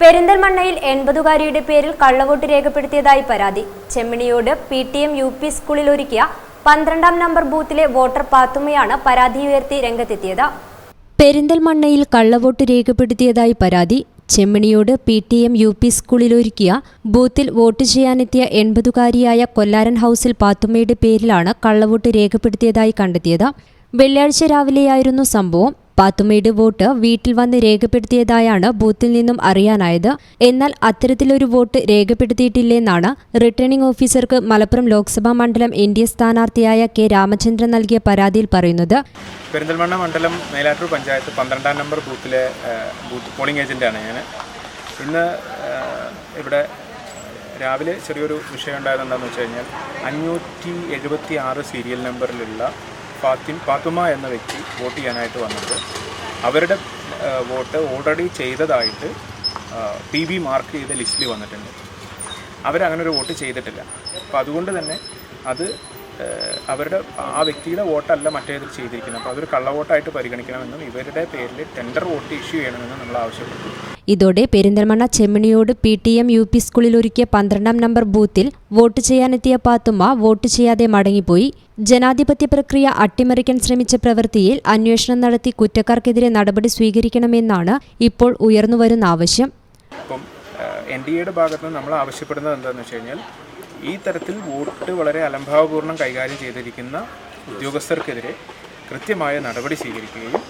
പെരിന്തൽമണ്ണയിൽ എൺപതുകാരിയുടെ പേരിൽ കള്ളവോട്ട് രേഖപ്പെടുത്തിയതായി പരാതി. ചെമ്മിണിയോട് P T M U P സ്കൂളിൽ ഒരുക്കിയ പന്ത്രണ്ടാം നമ്പർ ബൂത്തിലെ വോട്ടർ പാത്തുമ്മയാണ് പരാതി ഉയർത്തി രംഗത്തെത്തിയത്. പെരിന്തൽമണ്ണയിൽ കള്ളവോട്ട് രേഖപ്പെടുത്തിയതായി പരാതി. ചെമ്മിണിയോട് P T M U P സ്കൂളിലൊരുക്കിയ ബൂത്തിൽ വോട്ട് ചെയ്യാനെത്തിയ എൺപതുകാരിയായ കൊല്ലാരൻ ഹൗസിൽ പാത്തുമ്മയുടെ പേരിലാണ് കള്ളവോട്ട് രേഖപ്പെടുത്തിയതായി കണ്ടെത്തിയത്. വെള്ളിയാഴ്ച രാവിലെയായിരുന്നു സംഭവം. പാത്തുമ്മയുടെ വോട്ട് വീട്ടിൽ വന്ന് രേഖപ്പെടുത്തിയതായാണ് ബൂത്തിൽ നിന്നും അറിയാനായത്. എന്നാൽ അത്തരത്തിലൊരു വോട്ട് രേഖപ്പെടുത്തിയിട്ടില്ലെന്നാണ് റിട്ടേണിംഗ് ഓഫീസർക്ക് മലപ്പുറം ലോക്സഭാ മണ്ഡലം എൻ ഡി എ സ്ഥാനാർത്ഥിയായ കെ രാമചന്ദ്രൻ നൽകിയ പരാതിയിൽ പറയുന്നത്. പെരിന്തൽമണ്ണ മണ്ഡലം മേലാറ്റൂർ പഞ്ചായത്ത് പന്ത്രണ്ടാം നമ്പർ ബൂത്തിലെ ബൂത്ത് പോളിംഗ് ഏജന്റാണ് ഞാൻ ഇന്ന് ഇവിടെ രാവിലെ ചെറിയൊരു വിഷയം ഉണ്ടായത് എന്താണെന്ന് വെച്ച് കഴിഞ്ഞാൽ അഞ്ഞൂറ്റി എഴുപത്തി ആറ് സീരിയൽ നമ്പറിലുള്ള ഫാത്തിം ഫാത്തുമ എന്ന വ്യക്തി വോട്ട് ചെയ്യാനായിട്ട് വന്നത്. അവരുടെ വോട്ട് ഓൾറെഡി ചെയ്തതായിട്ട് പി ബി മാർക്ക് ചെയ്ത ലിസ്റ്റിൽ വന്നിട്ടുണ്ട്. അവരങ്ങനെ ഒരു വോട്ട് ചെയ്തിട്ടില്ല. അപ്പോൾ അതുകൊണ്ട് തന്നെ അത് അവരുടെ ആ വ്യക്തിയുടെ വോട്ടല്ല മറ്റേതിൽ ചെയ്തിരിക്കുന്നത്. അപ്പോൾ അതൊരു കള്ളവോട്ടായിട്ട് പരിഗണിക്കണമെന്നും ഇവരുടെ പേരിൽ ടെൻഡർ വോട്ട് ഇഷ്യൂ ചെയ്യണമെന്നും നമ്മൾ ആവശ്യപ്പെട്ടു. ഇതോടെ Perinthalmanna Chemmaniyode P T M U P സ്കൂളിൽ ഒരുക്കിയ പന്ത്രണ്ടാം നമ്പർ ബൂത്തിൽ വോട്ട് ചെയ്യാനെത്തിയ പാത്തുമ്മ വോട്ട് ചെയ്യാതെ മടങ്ങിപ്പോയി. ജനാധിപത്യ പ്രക്രിയ അട്ടിമറിക്കാൻ ശ്രമിച്ച പ്രവൃത്തിയിൽ അന്വേഷണം നടത്തി കുറ്റക്കാർക്കെതിരെ നടപടി സ്വീകരിക്കണമെന്നാണ് ഇപ്പോൾ ഉയർന്നുവരുന്ന ആവശ്യം. എൻ ഡി എയുടെ ഭാഗത്ത് നമ്മൾ ആവശ്യപ്പെടുന്നത് എന്താണെന്ന് വെച്ച് കഴിഞ്ഞാൽ ഈ തരത്തിൽ വോട്ട് വളരെ അലംഭാവപൂർണം കൈകാര്യം ചെയ്തിരിക്കുന്ന ഉദ്യോഗസ്ഥർക്കെതിരെ കൃത്യമായ നടപടി സ്വീകരിക്കുകയും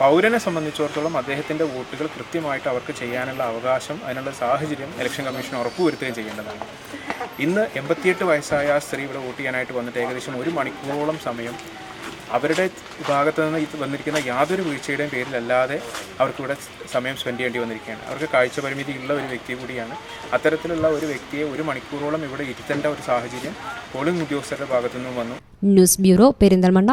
പൗരനെ സംബന്ധിച്ചിടത്തോളം അദ്ദേഹത്തിന്റെ വോട്ടുകൾ കൃത്യമായിട്ട് അവർക്ക് ചെയ്യാനുള്ള അവകാശം അതിനുള്ള സാഹചര്യം ഇലക്ഷൻ കമ്മീഷൻ ഉറപ്പുവരുത്തുകയും ചെയ്യേണ്ടതാണ്. ഇന്ന് എൺപത്തിയെട്ട് വയസ്സായ ആ സ്ത്രീ ഇവിടെ വോട്ട് ചെയ്യാനായിട്ട് വന്നിട്ട് ഏകദേശം ഒരു മണിക്കൂറോളം സമയം അവരുടെ ഭാഗത്ത് നിന്ന് വന്നിരിക്കുന്ന യാതൊരു വീഴ്ചയുടെയും പേരിലല്ലാതെ അവർക്കിവിടെ സമയം സ്പെൻഡ് ചെയ്യേണ്ടി വന്നിരിക്കുകയാണ്. അവർക്ക് കാഴ്ച പരിമിതിയുള്ള ഒരു വ്യക്തി കൂടിയാണ്. അത്തരത്തിലുള്ള ഒരു വ്യക്തിയെ ഒരു മണിക്കൂറോളം ഇവിടെ ഇരുത്തേണ്ട ഒരു സാഹചര്യം പോളിംഗ് ഉദ്യോഗസ്ഥരുടെ ഭാഗത്തു നിന്നും വന്നു. News bureau Perinthalmanna.